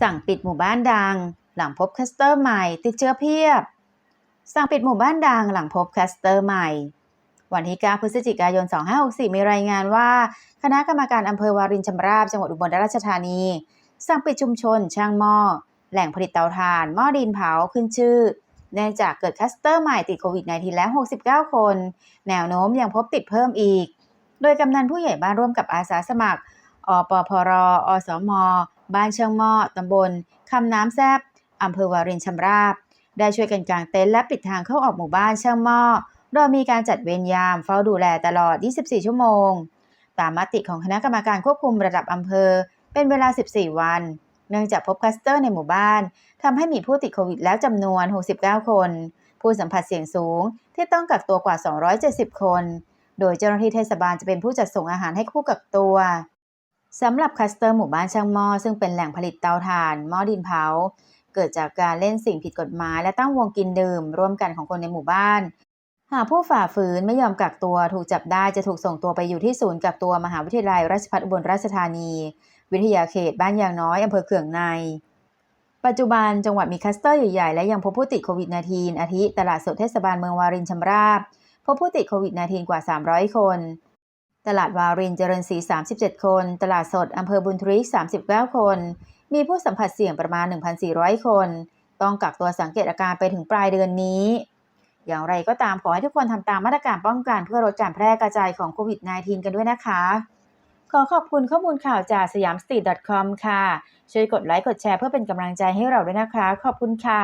สั่งปิดหมู่บ้านดัง หลังพบคัสเตอร์ใหม่ติดเชื้อเพียบ สั่งปิดหมู่บ้านดังหลังพบคัสเตอร์ใหม่ วันที่ 9 พฤศจิกายน 2564 มีรายงานว่า คณะกรรมการอำเภอวารินชำราบจังหวัดอุบลราชธานี สั่งปิดชุมชน ช่างหม้อ แหล่งผลิตเตาถ่าน หม้อดินเผาขึ้นชื่อเนื่องจากเกิดคัสเตอร์ใหม่ติดโควิด -19 แล้ว 69 คน แนวโน้มยังพบติดเพิ่มอีก โดยกำนันผู้ใหญ่บ้านร่วมกับอาสาสมัคร อปพร อสม บ้านเชิงหม้อตำบลคำน้ำแซบอำเภอวารินชำราบ ได้ช่วยกันกางเต็นท์และปิดทางเข้าออกหมู่บ้านเชิงหม้อโดยมีการจัดเวรยามเฝ้าดูแลตลอด 24 ชั่วโมง ตามมติของคณะกรรมการควบคุมระดับอำเภอ เป็นเวลา 14 วัน เนื่องจากพบคลัสเตอร์ในหมู่บ้านทำให้มีผู้ติดโควิดแล้วจำนวน 69 คน ผู้สัมผัสเสี่ยงสูงที่ต้องกักตัวกว่า 270 คน โดยเจ้าหน้าที่เทศบาลจะเป็นผู้จัดส่งอาหารให้ผู้กักตัว สำหรับคัสเตอร์หมู่บ้านช่างหม้อซึ่งเป็นแหล่งผลิตเตาถ่านหม้อดินเผา เกิดจากการเล่นสิ่งผิดกฎหมาย และตั้งวงกินดื่ม ร่วมกันของคนในหมู่บ้าน หากผู้ฝ่าฝืนไม่ยอมกักตัวถูกจับได้จะถูกส่งตัวไปอยู่ที่ศูนย์กักตัวมหาวิทยาลัยราชภัฏอุบลราชธานี วิทยาเขตบ้านยางน้อยอำเภอเขื่องใน ปัจจุบันจังหวัดมีคัสเตอร์ใหญ่ๆและยังพบผู้ติดโควิด -19 อาทิตลาดสดเทศบาลเมืองวารินชำราบพบผู้ติดโควิด -19 กว่า 300 คน ตลาดวารินเจริญศรี 37 คน ตลาดสดอำเภอบุญทริก 39 คน มีผู้สัมผัสเสี่ยงประมาณ 1,400 คน ต้องกักตัวสังเกตอาการไปถึงปลายเดือนนี้ อย่างไรก็ตามขอให้ทุกคนทำตามมาตรการป้องกันเพื่อลดการแพร่กระจายของโควิด -19 กันด้วยนะคะ ขอขอบคุณข้อมูลข่าวจากสยามสตรีท .com ค่ะ ช่วยกดไลค์กดแชร์เพื่อเป็นกำลังใจให้เราด้วยนะคะ ขอบคุณค่ะ